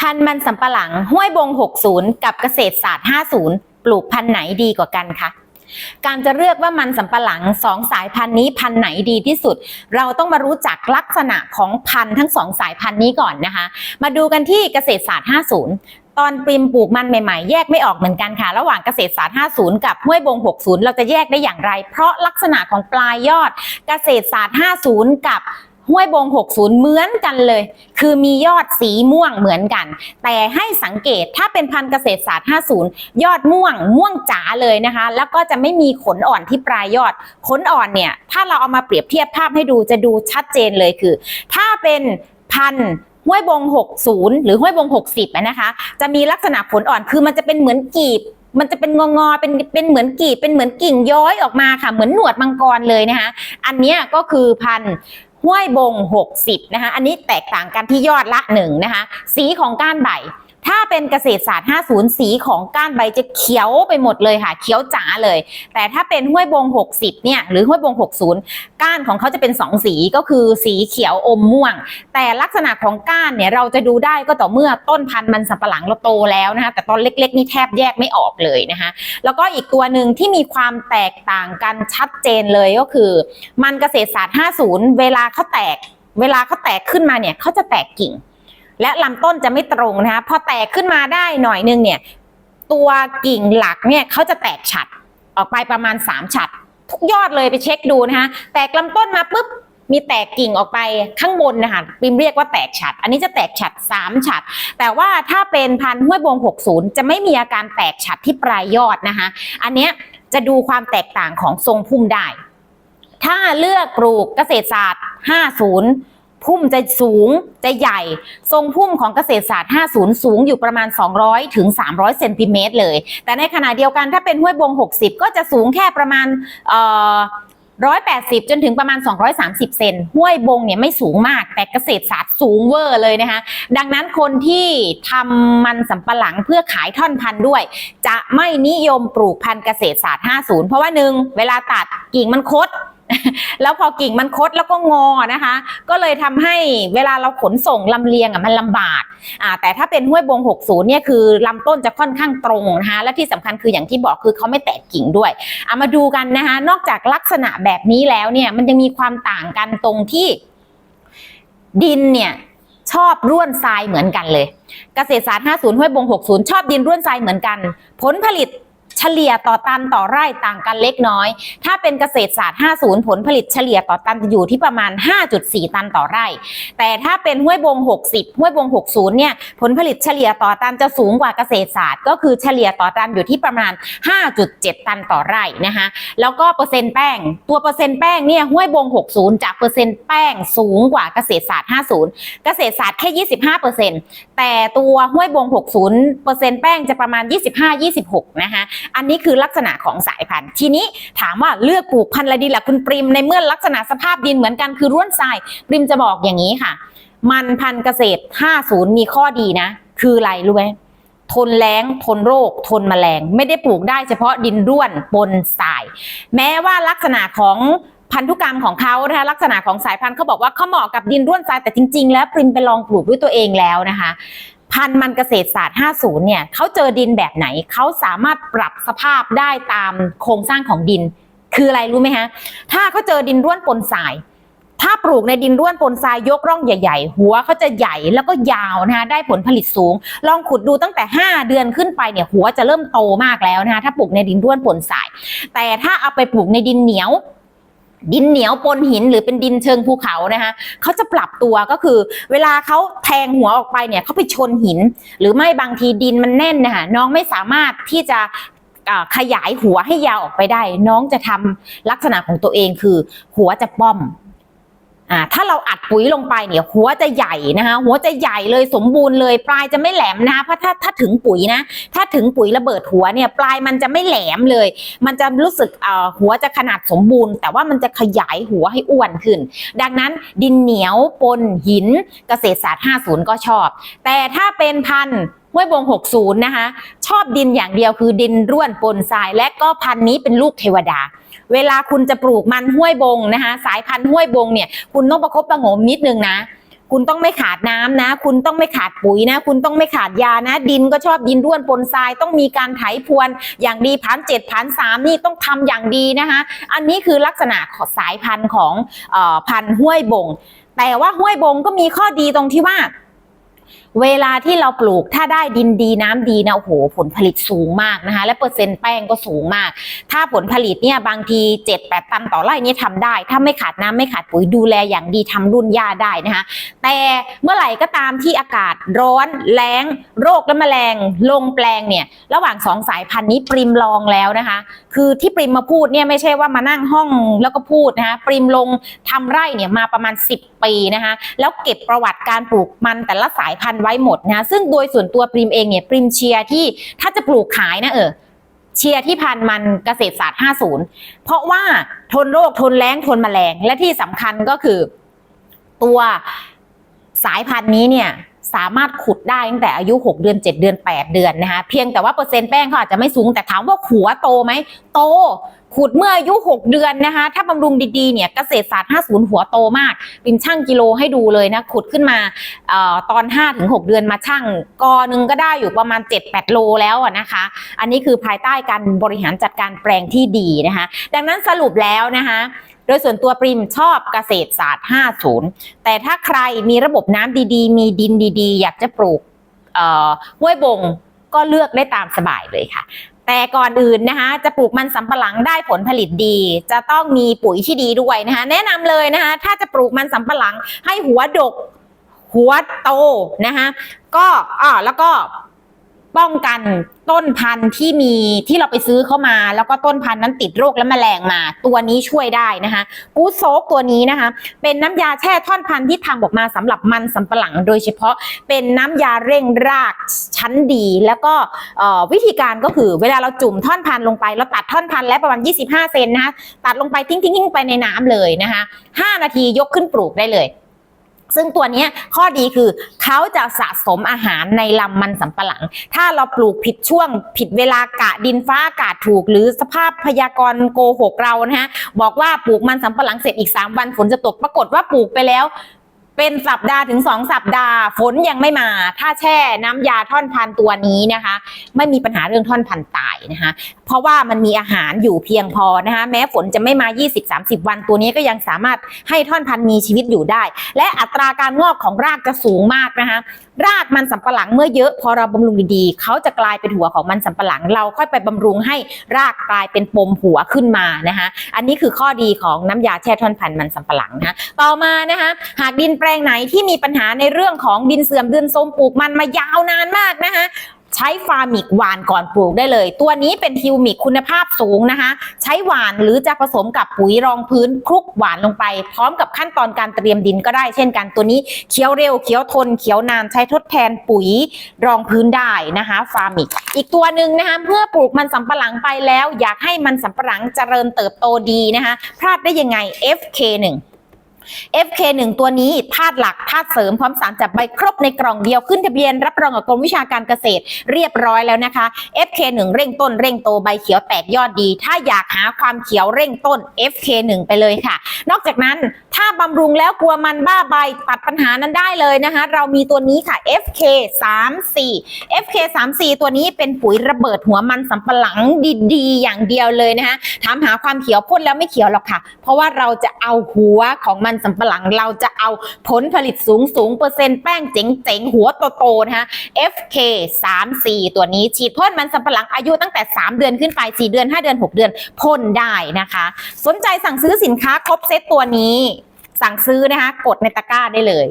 พันธุ์มันสำปะหลังห้วยบง 60 กับเกษตรศาสตร์ 50 ปลูกพันธุ์ไหนดีกว่ากันคะ การจะเลือกว่ามันสำปะหลังสองสายพันธุ์นี้พันธุ์ไหนดีที่สุด เราต้องมารู้จักลักษณะของพันธุ์ทั้งสองสายพันธุ์นี้ก่อนนะคะ มาดูกันที่เกษตรศาสตร์ 50ตอนปริมปลูกมันใหม่ๆ แยกไม่ออกเหมือนกันค่ะ ระหว่างเกษตรศาสตร์ 50 กับห้วยบง 60 เราจะแยกได้อย่างไร เพราะลักษณะของปลายยอดเกษตรศาสตร์ 50 กับ ห้วยบง 60 เหมือนกันเลย คือมียอดสีม่วงเหมือนกัน แต่ให้สังเกตถ้าเป็นพันธุ์เกษตรศาสตร์ 50 ยอดม่วงม่วงจ๋าเลยนะคะ แล้วก็จะไม่มีขนอ่อนที่ปลายยอด ขนอ่อนเนี่ย ถ้าเราเอามาเปรียบเทียบภาพให้ดูจะดูชัดเจนเลยคือ ถ้าเป็นพันธุ์ห้วยบง 60 หรือห้วยบง 60นะคะ จะมีลักษณะขนอ่อนคือมันจะเป็นเหมือนกีบมันจะเป็นงองอเป็นเป็นเหมือนกีบเป็นเหมือนกิ่งย้อยออกมาค่ะ เหมือนหนวดมังกรเลยนะคะ อันนี้ก็คือพันธุ์ ห้วยบง 60 นะคะ อันนี้แตกต่างกันที่ยอดละหนึ่งนะคะ สีของก้านใบ ถ้าเป็นเกษตรศาสตร์ 50 สีของก้านใบจะเขียวไปหมดเลยค่ะ เขียวจ๋าเลย แต่ถ้าเป็นห้วยบง 60 เนี่ย หรือห้วยบง 60 ก้านของเขาจะเป็น 2 สีก็คือสีเขียวอมม่วง แต่ลักษณะของก้านเนี่ยเราจะดูได้ก็ต่อเมื่อต้นพันธุ์มันสำปะหลังเราโตแล้วนะคะ แต่ตอนเล็กๆนี่แทบแยกไม่ออกเลยนะคะ แล้วก็อีกตัวหนึ่งที่มีความแตกต่างกันชัดเจนเลยก็คือ มันเกษตรศาสตร์ 50 เวลาเขาแตก เวลาเขาแตกขึ้นมาเนี่ยเขาจะแตกกิ่ง และลำต้นจะไม่ตรงนะคะพอแตกขึ้นมาได้หน่อยนึงเนี่ย ตัวกิ่งหลักเนี่ยเขาจะแตกฉัดออกไปประมาณ 3 ฉัด ทุกยอดเลยไปเช็คดูนะคะ แตกลำต้นมาปุ๊บมีแตกกิ่งออกไปข้างบนนะคะปิมเรียกว่าแตกฉัด อันนี้จะแตกฉัด 3 ฉัด แต่ว่าถ้าเป็นพันธุ์ห้วยบง 60 จะไม่มีอาการแตกฉัดที่ปลายยอดนะคะ อันเนี้ยจะดูความแตกต่างของทรงพุ่มได้ ถ้าเลือกปลูกเกษตรศาสตร์ 50 พุ่มจะสูงจะใหญ่ ทรงพุ่มของเกษตรศาสตร์ 50 สูงอยู่ประมาณ 200 ถึง 300 เซนติเมตรเลย แต่ในขณะเดียวกันถ้าเป็นห้วยบง 60 ก็จะสูงแค่ประมาณเอ่อ180จนถึงประมาณ 230 เซนห้วยบงเนี่ยไม่สูงมาก แต่เกษตรศาสตร์สูงเวอร์เลยนะคะ ดังนั้นคนที่ทำมันสำปะหลังเพื่อขายท่อนพันธุ์ด้วย จะไม่นิยมปลูกพันธุ์เกษตรศาสตร์ 50 เพราะว่าหนึ่งเวลาตัดกิ่งมันคด แล้วพอกิ่งมันคดแล้วก็งอนะคะ ก็เลยทำให้เวลาเราขนส่งลำเลียงอะมันลำบากอ่าแต่ถ้าเป็นห้วยบง 60เนี่ยคือลำต้นจะค่อนข้างตรงนะคะและที่สำคัญคืออย่างที่บอกคือเขาไม่แตกกิ่งด้วยเอามาดูกันนะคะ นอกจากลักษณะแบบนี้แล้วเนี่ยมันยังมีความต่างกันตรงที่ดินเนี่ยชอบร่วนทรายเหมือนกันเลย เกษตรศาสตร์ 50 ห้วยบง 60 ชอบดินร่วนทรายเหมือนกัน ผลผลิต เฉลี่ยต่อตันต่อไร่ต่างกันเล็กน้อย ถ้าเป็นเกษตรศาสตร์ 50 ผลผลิตเฉลี่ยต่อตันจะอยู่ที่ประมาณ 5.4 ตันต่อไร่ แต่ถ้าเป็นห้วยบง 60 ห้วยบง 60 เนี่ย ผลผลิตเฉลี่ยต่อตันจะสูงกว่าเกษตรศาสตร์ ก็คือเฉลี่ยต่อตันอยู่ที่ประมาณ 5.7 ตันต่อไร่นะคะ แล้วก็เปอร์เซ็นต์แป้ง ตัวเปอร์เซ็นต์แป้งเนี่ยห้วยบง 60 จากเปอร์เซ็นต์แป้งสูงกว่าเกษตรศาสตร์ 50 เกษตรศาสตร์แค่ 25เปอร์เซ็นต์แต่ตัวห้วยบง 60เปอร์เซ็นต์แป้งจะประมาณ 25-26นะคะอันนี้คือลักษณะของสายพันธุ์ ทีนี้ถามว่าเลือกปลูกพันธุ์อะไรดีล่ะคุณปริมในเมื่อลักษณะสภาพดินเหมือนกันคือร่วนทราย ปริมจะบอกอย่างนี้ค่ะ มันพันธุ์เกษตร 50 มีข้อดีนะ คืออะไรรู้ไหมทนแล้ง ทนโรค ทนแมลง ไม่ได้ปลูกได้เฉพาะดินร่วนปนทราย แม้ว่าลักษณะของพันธุกรรมของเขานะคะลักษณะของสายพันธุ์เขาบอกว่าเขาเหมาะกับดินร่วนทรายแต่จริง ๆ แล้วปริมไปลองปลูกด้วยตัวเองแล้วนะคะ พันธุ์มันเกษตรศาสตร์ 50 เนี่ยเขาเจอดินแบบไหนเขาสามารถปรับสภาพได้ตามโครงสร้างของดิน คืออะไรรู้ไหมฮะ ถ้าเขาเจอดินร่วนปนทราย ถ้าปลูกในดินร่วนปนทรายยกร่องใหญ่ ๆ หัวเขาจะใหญ่แล้วก็ยาวนะคะได้ผลผลิตสูง ลองขุดดูตั้งแต่ 5 เดือนขึ้นไปเนี่ยหัวจะเริ่มโตมากแล้วนะคะถ้าปลูกในดินร่วนปนทราย แต่ถ้าเอาไปปลูกในดินเหนียว ดินเหนียวปนหินหรือเป็นดินเชิงภูเขานะคะเขาจะปรับตัวก็คือ เวลาเขาแทงหัวออกไปเนี่ยเขาไปชนหิน หรือไม่บางทีดินมันแน่นนะคะน้องไม่สามารถที่จะขยายหัวให้ยาวออกไปได้ น้องจะทำลักษณะของตัวเองคือ หัวจะป้อม อ่าถ้าเราอัดปุ๋ยลงไปเนี่ยหัวจะใหญ่นะคะหัวจะใหญ่เลยสมบูรณ์เลยปลายจะไม่แหลมนะคะเพราะถ้าถ้าถึงปุ๋ยนะ ถ้าถึงปุ๋ยระเบิดหัวเนี่ยปลายมันจะไม่แหลมเลย มันจะรู้สึกเอ่อหัวจะขนาดสมบูรณ์ แต่ว่ามันจะขยายหัวให้อ้วนขึ้น ดังนั้นดินเหนียวปนหินเกษตรศาสตร์ 50 ก็ชอบ แต่ถ้าเป็นพันธุ์ห้วยบง 60 นะคะ ชอบดินอย่างเดียวคือดินร่วนปนทราย และก็พันนี้เป็นลูกเทวดา เวลาคุณจะปลูกมันห้วยบงนะคะ สายพันธุ์ห้วยบงเนี่ย คุณต้องประคบประหงมนิดนึงนะคุณต้องไม่ขาดน้ำนะ คุณต้องไม่ขาดปุ๋ยนะ คุณต้องไม่ขาดยานะ ดินก็ชอบดินร่วนปนทราย ต้องมีการไถพรวนอย่างดีพันเจ็ดพันสามนี่ต้องทำอย่างดีนะคะ อันนี้คือลักษณะสายพันธุ์ของอพันธุ์ห้วยบง แต่ว่าห้วยบงก็มีข้อดีตรงที่ว่า เวลาที่เราปลูกถ้าได้ดินดีน้ำดีนะโอ้โหผลผลิตสูงมากนะคะ และเปอร์เซ็นต์แป้งก็สูงมาก ถ้าผลผลิตเนี่ยบางที7 8ตันต่อไร่เนี่ยทำได้ ถ้าไม่ขาดน้ำไม่ขาดปุ๋ยดูแลอย่างดีทำรุ่นหญ้าได้นะคะ แต่เมื่อไหร่ก็ตามที่อากาศร้อนแล้ง โรคและแมลงลงแปลงเนี่ยระหว่างสองสายพันธุ์นี้ปริมลองแล้วนะคะ คือที่ปริมมาพูดเนี่ยไม่ใช่ว่ามานั่งห้องแล้วก็พูดนะคะปริมลงทำไร่เนี่ยมาประมาณ 10 ปีนะคะแล้วเก็บประวัติการปลูกมันแต่ละสายพันธุ์ไว้หมดนะคะซึ่งโดยส่วนตัวปริมเองเนี่ยปริมเชียร์ที่ถ้าจะปลูกขายนะเออเชียร์ที่พันธุ์มันเกษตรศาสตร์ 50 เพราะว่าทนโรคทนแล้งทนแมลง และที่สำคัญก็คือตัวสายพันธุ์นี้เนี่ย สามารถขุดได้ตั้งแต่อายุ 6 เดือน 7 เดือน 8 เดือนนะคะเพียงแต่ว่าเปอร์เซ็นต์แป้งเขาอาจจะไม่สูงแต่ถามว่าหัวโตไหมโต ขุดเมื่ออายุ 6 เดือนนะคะถ้าบำรุงดีๆเนี่ยเกษตรศาสตร์ 50 หัวโตมากปิมช่างกิโลให้ดูเลยนะขุดขึ้นมาออตอน 5-6 เดือนมาช่างกอหนึงก็ได้อยู่ประมาณ 7-8 โลแล้วนะคะ อันนี้คือภายใต้การบริหารจัดการแปลงที่ดีนะคะ ดังนั้นสรุปแล้วนะคะ ดยส่วนตัวปริมชอบเกษตรศาสตร์ 50 แต่ถ้าใครมีระบบน้ำดีๆ มีดินดีๆ อยากจะปลูกเอ่อห้วยบงก็เลือกได้ตามสบายเลยค่ะ แต่ก่อนอื่นนะคะ จะปลูกมันสำปะหลังได้ผลผลิตดี จะต้องมีปุ๋ยที่ดีด้วยนะคะ แนะนำเลยนะคะ ถ้าจะปลูกมันสำปะหลังให้หัวดกหัวโตนะคะก็อ่าแล้วก็ ป้องกันต้นพันธุ์ที่มีที่เราไปซื้อเข้ามา แล้วก็ต้นพันธุ์นั้นติดโรคและแมลงมา ตัวนี้ช่วยได้นะคะกูโซกตัวนี้นะคะ เป็นน้ำยาแช่ท่อนพันธุ์ที่ทำออกมาสำหรับมันสำปะหลัง โดยเฉพาะเป็นน้ำยาเร่งรากชั้นดี แล้วก็วิธีการก็คือเวลาเราจุ่มท่อนพันธุ์ลงไปเราตัดท่อนพันธุ์แล้วประมาณ 25 เซนนะคะตัดลงไปทิ้งๆไปในน้ำเลยนะคะ5นาทียกขึ้นปลูกได้เลย ซึ่งตัวนี้ข้อดีคือเขาจะสะสมอาหารในลำมันสำปะหลัง ถ้าเราปลูกผิดช่วง ผิดเวลากะดินฟ้าอากาศถูก หรือสภาพพยากรณ์โกหกเรานะฮะบอกว่าปลูกมันสำปะหลังเสร็จอีก 3 วันฝนจะตกปรากฏว่าปลูกไปแล้ว เป็นสัปดาห์ถึง 2 สัปดาห์ ฝนยังไม่มา ถ้าแช่น้ำยาท่อนพันตัวนี้นะคะ ไม่มีปัญหาเรื่องท่อนพันตายนะคะ เพราะว่ามันมีอาหารอยู่เพียงพอนะคะ แม้ฝนจะไม่มา 20-30 วันตัวนี้ก็ยังสามารถให้ท่อนพันมีชีวิตอยู่ได้ และอัตราการงอกของรากจะสูงมากนะคะ รากมันสำปะหลังเมื่อเยอะพอเราบำรุงดีๆเขาจะกลายเป็นหัวของมันสำปะหลัง เราค่อยไปบำรุงให้รากกลายเป็นปมหัวขึ้นมานะคะ อันนี้คือข้อดีของน้ำยาแช่ท่อนพันธุ์มันสำปะหลังนะะต่อมานะคะหากดินแปลงไหนที่มีปัญหาในเรื่องของดินเสื่อมดินส้มปลูกมันมายาวนานมากนะคะ ใช้ฟาร์มิกหวานก่อนปลูกได้เลย ตัวนี้เป็นทิวมิกคุณภาพสูงนะคะ ใช้หวานหรือจะผสมกับปุ๋ยรองพื้นคลุกหวานลงไป พร้อมกับขั้นตอนการเตรียมดินก็ได้เช่นกันตัวนี้เขียวเร็วเขียวทนเขียวนานใช้ทดแทนปุ๋ยรองพื้นได้นะคะ ฟาร์มิก อีกตัวหนึ่งนะคะเมื่อปลูกมันสำปะหลังไปแล้ว อยากให้มันสำปะหลังเจริญเติบโตดีนะคะพลาดได้ยังไง FK1 FK1 ตัวนี้ธาตุหลักธาตุเสริมพร้อมสารจับใบครบในกล่องเดียวขึ้นทะเบียนรับรองกับกรมวิชาการเกษตรเรียบร้อยแล้วนะคะ FK1 เร่งต้นเร่งโตใบเขียวแตกยอดดี ถ้าอยากหาความเขียวเร่งต้น FK1 ไปเลยค่ะ นอกจากนั้นถ้าบำรุงแล้วกลัวมันบ้าใบตัดปัญหานั้นได้เลยนะคะ เรามีตัวนี้ค่ะ FK34 FK34 ตัวนี้เป็นปุ๋ยระเบิดหัวมันสำปะหลังดีๆ อย่างเดียวเลยนะคะถามหาความเขียวพ่นแล้วไม่เขียวหรอกค่ะ เพราะว่าเราจะเอาหัวของมันสำปะหลังเราจะเอาผลผลิตสูงสูงเปอร์เซ็นต์แป้งเจ๋งๆ หัวโตๆนะคะ FK34 ตัวนี้ฉีดพ่นมันสำปะหลังอายุตั้งแต่ 3 เดือนขึ้นไป 4 เดือน 5 เดือน 6 เดือนพ่นได้นะคะ สนใจสั่งซื้อสินค้าครบเซตตัวนี้ สั่งซื้อนะคะ กดในตะกร้าได้เลย